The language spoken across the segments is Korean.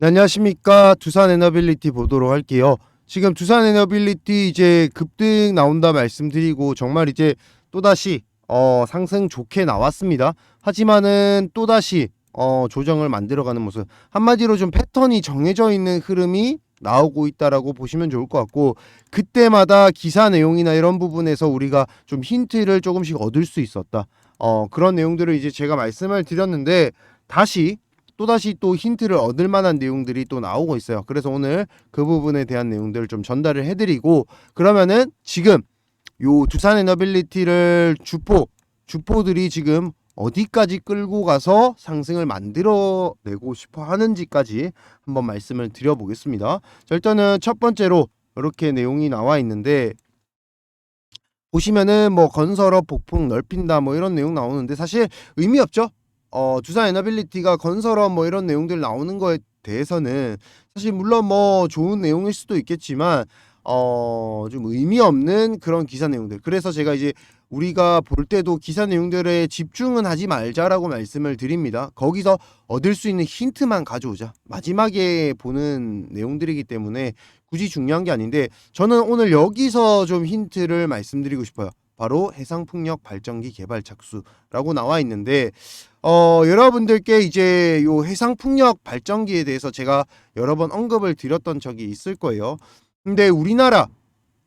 네, 안녕하십니까 두산 에너빌리티 보도록 할게요. 지금 두산 에너빌리티 이제 급등 나온다 말씀드리고 정말 이제 또다시 어, 상승 좋게 나왔습니다. 하지만은 또다시 어, 조정을 만들어가는 모습 한마디로 좀 패턴이 정해져 있는 흐름이 나오고 있다라고 보시면 좋을 것 같고 그때마다 기사 내용이나 이런 부분에서 우리가 좀 힌트를 조금씩 얻을 수 있었다. 어, 그런 내용들을 이제 제가 말씀을 드렸는데 다시 또다시 또 힌트를 얻을 만한 내용들이 또 나오고 있어요. 그래서 오늘 그 부분에 대한 내용들을 좀 전달을 해드리고 그러면은 지금 요 두산 에너빌리티를 주포 주포들이 지금 어디까지 끌고 가서 상승을 만들어내고 싶어 하는지까지 한번 말씀을 드려보겠습니다. 자, 일단은 첫 번째로 이렇게 내용이 나와 있는데 보시면은 뭐 건설업 폭풍 넓힌다 뭐 이런 내용 나오는데 사실 의미 없죠. 어, 두산 에너빌리티가 건설업 뭐 이런 내용들 나오는 거에 대해서는 사실 물론 뭐 좋은 내용일 수도 있겠지만 어, 좀 의미 없는 그런 기사 내용들. 그래서 제가 이제 우리가 볼 때도 기사 내용들에 집중은 하지 말자라고 말씀을 드립니다. 거기서 얻을 수 있는 힌트만 가져오자. 마지막에 보는 내용들이기 때문에 굳이 중요한 게 아닌데 저는 오늘 여기서 좀 힌트를 말씀드리고 싶어요. 바로 해상풍력 발전기 개발 착수라고 나와 있는데 어, 여러분들께 이제 요 해상 풍력 발전기에 대해서 제가 여러 번 언급을 드렸던 적이 있을 거예요. 근데 우리나라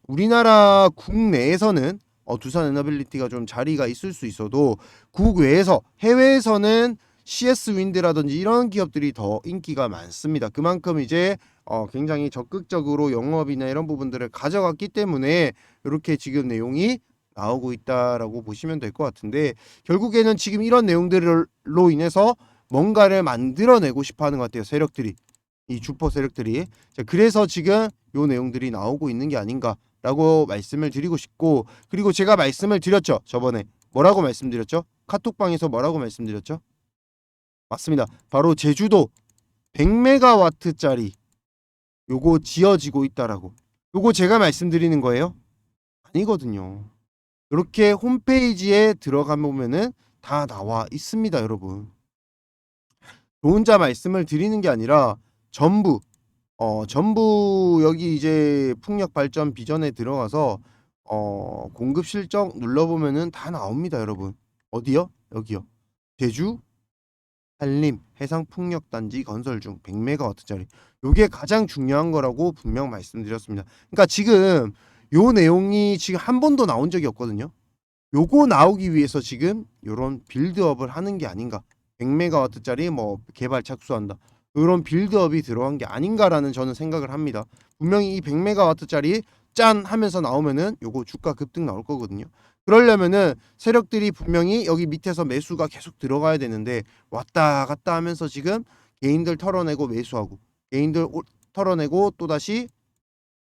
우리나라 국내에서는 어, 두산 에너빌리티가 좀 자리가 있을 수 있어도 국외에서 해외에서는 CS 윈드라든지 이런 기업들이 더 인기가 많습니다. 그만큼 이제 어, 굉장히 적극적으로 영업이나 이런 부분들을 가져갔기 때문에 이렇게 지금 내용이 나오고 있다라고 보시면 될 것 같은데 결국에는 지금 이런 내용들로 인해서 뭔가를 만들어내고 싶어하는 것 같아요 세력들이. 이 주포 세력들이. 자, 그래서 지금 요 내용들이 나오고 있는 게 아닌가라고 말씀을 드리고 싶고 그리고 제가 말씀을 드렸죠 저번에. 뭐라고 말씀드렸죠? 카톡방에서 뭐라고 말씀드렸죠? 맞습니다. 바로 제주도 100메가와트짜리 요거 지어지고 있다라고. 요거 제가 말씀드리는 거예요? 아니거든요 이렇게 홈페이지에 들어가 보면은 다 나와 있습니다, 여러분. 저 혼자 말씀을 드리는 게 아니라 전부 어 전부 여기 이제 풍력 발전 비전에 들어가서 어 공급 실적 눌러 보면은 다 나옵니다, 여러분. 어디요? 여기요. 제주 한림 해상 풍력 단지 건설 중 100메가와트짜리. 요게 가장 중요한 거라고 분명 말씀드렸습니다. 그러니까 지금 요 내용이 지금 한 번도 나온 적이 없거든요. 요거 나오기 위해서 지금 요런 빌드업을 하는 게 아닌가. 100메가와트짜리 뭐 개발 착수한다. 요런 빌드업이 들어간 게 아닌가라는 저는 생각을 합니다. 분명히 이 100메가와트짜리 짠 하면서 나오면은 요거 주가 급등 나올 거거든요. 그러려면은 세력들이 분명히 여기 밑에서 매수가 계속 들어가야 되는데 왔다 갔다 하면서 지금 개인들 털어내고 매수하고 개인들 오- 털어내고 또다시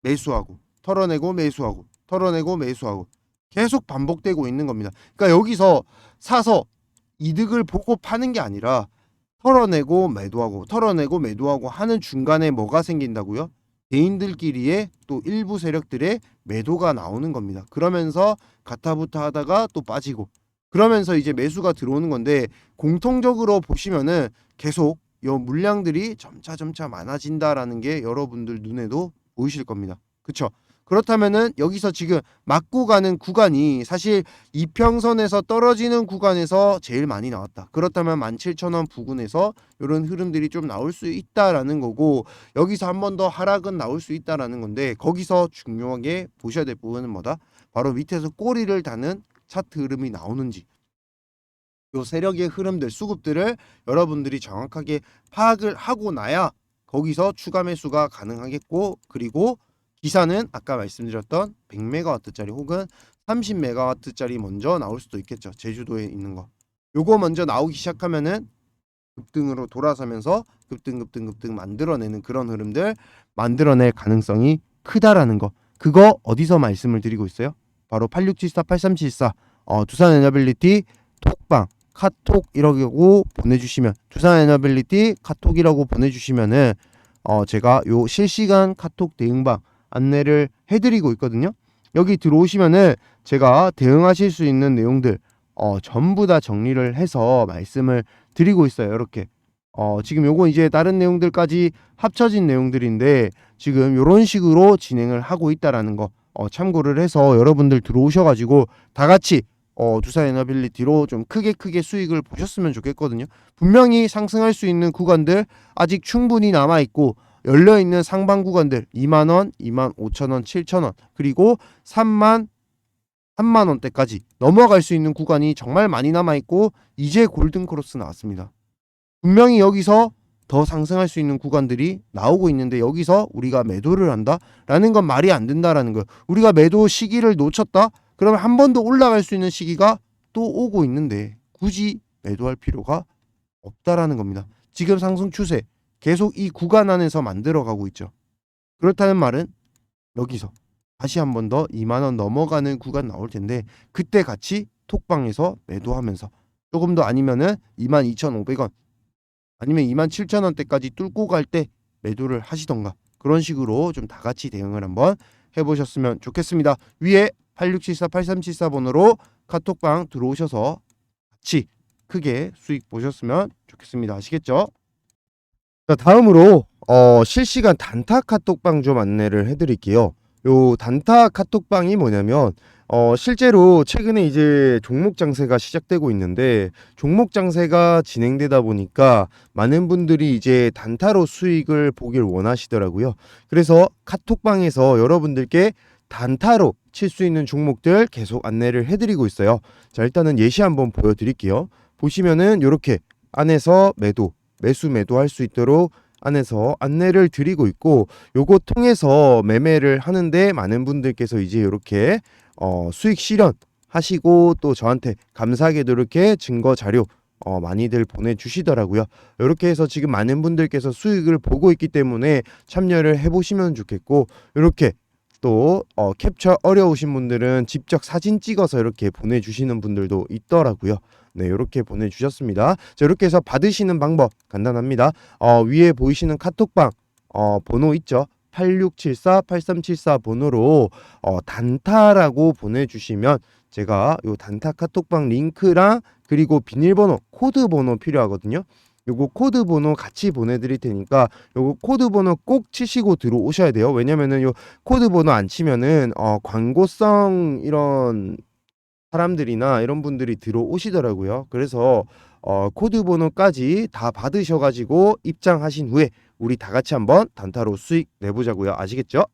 매수하고 털어내고 매수하고 털어내고 매수하고 계속 반복되고 있는 겁니다. 그러니까 여기서 사서 이득을 보고 파는 게 아니라 털어내고 매도하고 털어내고 매도하고 하는 중간에 뭐가 생긴다고요? 개인들끼리의 또 일부 세력들의 매도가 나오는 겁니다. 그러면서 가타부타 하다가 또 빠지고 그러면서 이제 매수가 들어오는 건데 공통적으로 보시면은 계속 요 물량들이 점차 점차 많아진다라는 게 여러분들 눈에도 보이실 겁니다. 그쵸? 그렇다면은 여기서 지금 맞고 가는 구간이 사실 이평선에서 떨어지는 구간에서 제일 많이 나왔다. 그렇다면 17,000원 부근에서 이런 흐름들이 좀 나올 수 있다라는 거고 여기서 한 번 더 하락은 나올 수 있다라는 건데 거기서 중요하게 보셔야 될 부분은 뭐다? 바로 밑에서 꼬리를 다는 차트 흐름이 나오는지 요 세력의 흐름들 수급들을 여러분들이 정확하게 파악을 하고 나야 거기서 추가 매수가 가능하겠고 그리고 기사는 아까 말씀드렸던 100메가와트짜리 혹은 30메가와트짜리 먼저 나올 수도 있겠죠. 제주도에 있는 거. 요거 먼저 나오기 시작하면은 급등으로 돌아서면서 급등 급등 급등 만들어내는 그런 흐름들 만들어낼 가능성이 크다라는 거. 그거 어디서 말씀을 드리고 있어요? 바로 8674 8374 어, 두산 에너빌리티 톡방 카톡 이라고 보내주시면 두산 에너빌리티 카톡이라고 보내주시면은 어, 제가 요 실시간 카톡 대응방 안내를 해드리고 있거든요. 여기 들어오시면은 제가 대응하실 수 있는 내용들 어, 전부 다 정리를 해서 말씀을 드리고 있어요. 이렇게 어, 지금 요거 이제 다른 내용들까지 합쳐진 내용들인데 지금 요런 식으로 진행을 하고 있다라는 거 어, 참고를 해서 여러분들 들어오셔가지고 다 같이 어, 두산 에너빌리티로 좀 크게 크게 수익을 보셨으면 좋겠거든요. 분명히 상승할 수 있는 구간들 아직 충분히 남아 있고 열려 있는 상방 구간들 2만 원, 2만 5천 원, 7천 원 그리고 3만 3만 원대까지 넘어갈 수 있는 구간이 정말 많이 남아 있고 이제 골든 크로스 나왔습니다. 분명히 여기서 더 상승할 수 있는 구간들이 나오고 있는데 여기서 우리가 매도를 한다라는 건 말이 안 된다라는 거예요. 우리가 매도 시기를 놓쳤다? 그러면 한 번 더 올라갈 수 있는 시기가 또 오고 있는데 굳이 매도할 필요가 없다라는 겁니다. 지금 상승 추세 계속 이 구간 안에서 만들어 가고 있죠. 그렇다는 말은 여기서 다시 한 번 더 2만 원 넘어가는 구간 나올 텐데 그때 같이 톡방에서 매도하면서 조금 더 아니면은 22,500원 아니면 27,000원대까지 뚫고 갈 때 매도를 하시던가 그런 식으로 좀 다 같이 대응을 한번 해보셨으면 좋겠습니다. 위에 8674-8374 번호로 카톡방 들어오셔서 같이 크게 수익 보셨으면 좋겠습니다. 아시겠죠? 자, 다음으로 어, 실시간 단타 카톡방 좀 안내를 해드릴게요. 요 단타 카톡방이 뭐냐면 어, 실제로 최근에 이제 종목 장세가 시작되고 있는데 종목 장세가 진행되다 보니까 많은 분들이 이제 단타로 수익을 보길 원하시더라고요. 그래서 카톡방에서 여러분들께 단타로 칠 수 있는 종목들 계속 안내를 해드리고 있어요. 자, 일단은 예시 한번 보여드릴게요. 보시면은 이렇게 안에서 매도, 매수 매도할 수 있도록 안에서 안내를 드리고 있고 요거 통해서 매매를 하는데 많은 분들께서 이제 이렇게 어, 수익 실현 하시고 또 저한테 감사하게도 이렇게 증거 자료 어, 많이들 보내주시더라고요. 이렇게 해서 지금 많은 분들께서 수익을 보고 있기 때문에 참여를 해보시면 좋겠고 이렇게 또 어, 캡처 어려우신 분들은 직접 사진 찍어서 이렇게 보내주시는 분들도 있더라고요. 네, 이렇게 보내주셨습니다. 자, 이렇게 해서 받으시는 방법 간단합니다. 어, 위에 보이시는 카톡방 어, 번호 있죠? 8674-8374 번호로 어, 단타라고 보내주시면 제가 요 단타 카톡방 링크랑 그리고 비밀번호, 코드 번호 필요하거든요. 요거 코드 번호 같이 보내드릴 테니까 요거 코드 번호 꼭 치시고 들어오셔야 돼요. 왜냐면은 요 코드 번호 안 치면은 어, 광고성 이런 사람들이나 이런 분들이 들어오시더라고요. 그래서 어, 코드 번호까지 다 받으셔가지고 입장하신 후에 우리 다 같이 한번 단타로 수익 내보자고요. 아시겠죠?